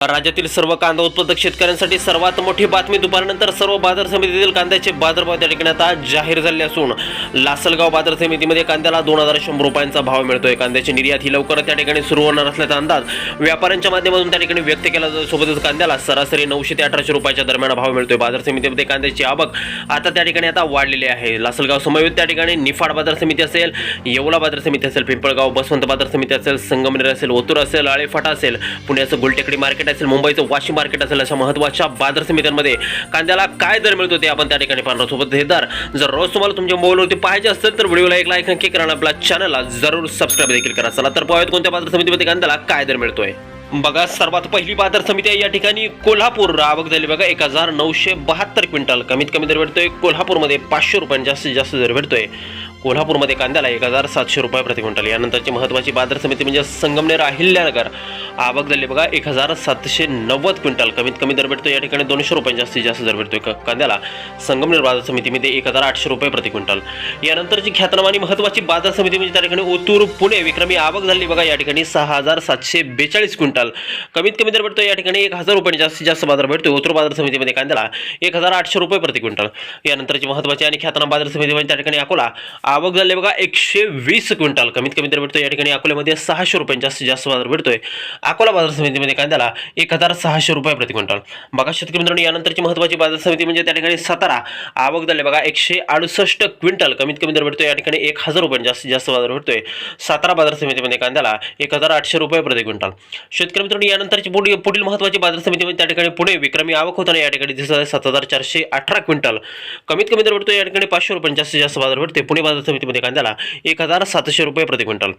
राज्यातील सर्व कांदा उत्पादक शेतकऱ्यांसाठी सर्वात मोठी बातमी दुपारनंतर सर्व बाजार समितीतील कांद्याचे बाजारभाव त्या ठिकाणी आता जाहीर झाले असून लासलगाव बाजार समितीमध्ये कांद्याला दोन हजार शंभर रुपयांचा भाव मिळतोय. कांद्याची निर्यात ही लवकर त्या ठिकाणी सुरू होणार असल्याचा अंदाज व्यापाऱ्यांच्या माध्यमातून त्या ठिकाणी व्यक्त केला जातो. सोबतच कांद्याला सरासरी नऊशे ते अठराशे रुपयाच्या दरम्यान भाव मिळतोय. बाजार समितीमध्ये कांद्याची आवक आता त्या ठिकाणी आता वाढलेली आहे. लासलगाव समवेत त्या ठिकाणी निफाड बाजार समिती असेल येवला बाजार समिती असेल पिंपळगाव बसवंत बाजार समिती असेल संगमनेर असेल ओतूर असेल आळेफाटा असेल पुण्याचं गुलटेकडी मार्केट असेल मुंबईचं वाशिम मार्केट असेल अशा महत्त्वाच्या बाजार समित्यांमध्ये कांद्याला काय दर मिळतो ते आपण त्या ठिकाणी पाहणार सोबत हे दर जर रोज तुम्हाला तुमच्या मोबाईलवरती पाहिजे असेल तर व्हिडिओला एक लाईक नक्की करा आपल्या चॅनलला जरूर सबस्क्राईब देखील करा. चला तर पाहूयात कोणत्या बाजार समितीमध्ये कांद्याला काय दर मिळतोय. बघा सर्वात पहिली बाजार समिती आहे या ठिकाणी कोल्हापूर. आवक झाली बघा एक हजार नऊशे बहात्तर क्विंटल. कमीत कमी दर भेटतोय कोल्हापूरमध्ये पाचशे रुपयांनी जास्तीत जास्त दर भेटतोय. कोल्हापूरमध्ये कांद्याला एक हजार सातशे रुपये प्रति क्विंटल. यानंतरची महत्त्वाची बाजार समिती म्हणजे संगमनेर अहिल्यानगर. आवक झाली बघा एक हजार सातशे नव्वद क्विंटल. कमीत कमी दर भेटतो या ठिकाणी दोनशे रुपये जास्तीत जास्त दर भेटतोय कांद्याला. संगमनेर बाजार समितीमध्ये एक हजार आठशे रुपये प्रति क्विंटल. यानंतरची ख्यातनामानी महत्त्वाची बाजार समिती म्हणजे त्या ठिकाणी ओतूर पुणे विक्रमी आवक झाली बघा या ठिकाणी सहा हजार सातशे बेचाळीस क्विंटल. कमीत कमी दर भेटतो या ठिकाणी एक हजार रुपयांनी जास्तीत जास्त बाजार भेटतो ओतूर बाजार समितीमध्ये कांद्याला एक हजार आठशे रुपये प्रति क्विंटल. यानंतरची महत्त्वाची आणि ख्यातना बाजार समिती म्हणजे त्या ठिकाणी अकोला. आवक झाली बघा एकशे वीस क्विंटल. कमीत कमी दर भेटतो या ठिकाणी अकोल्यामध्ये सहाशे रुपयांनी जास्तीत जास्त बाजार भेटतोय. अकोला बाजार समितीमध्ये कांद्याला एक हजार सहाशे रुपये प्रति क्विंटल. बघा शेतकरी मित्रांनो यानंतरची महत्त्वाची बाजार समिती म्हणजे त्या ठिकाणी सातारा. आवक झाली बघा एकशे अडुसष्ट क्विंटल. कमीत कमी दर भेटतोय या ठिकाणी एक हजार रुपयांनी जास्तीत जास्त बाजार भेटतोय. सातारा बाजार समितीमध्ये कांद्याला एक हजार आठशे रुपये प्रति क्विंटल. शेतकरी मित्रांनो यानंतरची पुढील पुढील महत्त्वाची बाजार समितीमध्ये त्या ठिकाणी पुणे विक्रमी आवक होताना या ठिकाणी दिसत आहे सात हजार चारशे अठरा क्विंटल. कमीत कमी दर भेटतो या ठिकाणी पाचशे रुपयांनी जास्तीत जास्त बाजार भेटते पुणे बाजार समितीमध्ये कांद्याला एक हजार सातशे रुपये प्रति क्विंटल.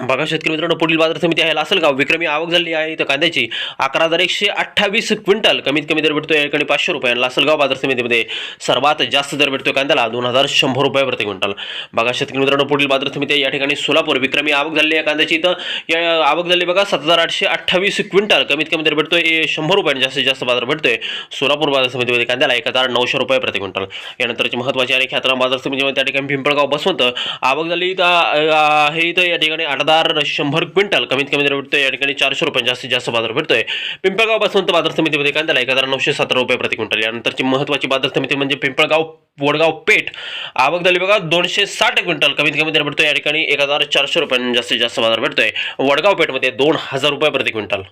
बघा शेतकरी मित्रांनो पुढील बाजार समिती आहे लासलगाव. विक्रमी आवक झाली आहे इथं कांद्याची. अकरा हजार एकशे अठ्ठावीस क्विंटल कमीत कमी दर भेटतो या ठिकाणी पाचशे रुपये. आणि लासलगाव बाजार समितीमध्ये सर्वात जास्त दर भेटतो कांद्याला दोन हजार शंभर रुपये प्रति क्विंटल. बघा शेतकरी मित्रांनो पुढील बाजार समिती या ठिकाणी सोलापूर. विक्रमी आवक झाली आहे कांद्याची इथं. या आवक झाली बघा सात हजार आठशे अठ्ठावीस क्विंटल कमीत कमी दर भेटतोय शंभर रुपयांनी जास्तीत जास्त बाजार भेटतोय. सोलापूर बाजार समितीमध्ये कांद्याला एक हजार नऊशे रुपये प्रति क्विंटल. यानंतरची महत्त्वाची आणि ख्यातराम बाजार समितीमध्ये त्या ठिकाणी पिंपळगाव बसवंत. आवक झाली इथं हे इथं. या ठिकाणी आठ हजार शंभर क्विंटल कमीत कमी दर भेटतोय. या ठिकाणी चारशे रुपये जास्तीत जास्त बाजार भेटतोय. पिंपळगाव बसवंत बाजार समितीमध्ये कांद्याला एक हजार नऊशे सतरा रुपये प्रति क्विंटल. यानंतरची महत्त्वाची बाजार समिती म्हणजे पिंपळगाव वडगाव पेठ. आवक झाली बघा दोनशे साठ क्विंटल कमीत कमी दर भेटतोय. या ठिकाणी एक हजार चारशे रुपयांनी जास्तीत जास्त बाजार भेटतोय. वडगाव पेठमध्ये दोन हजार रुपये प्रति क्विंटल.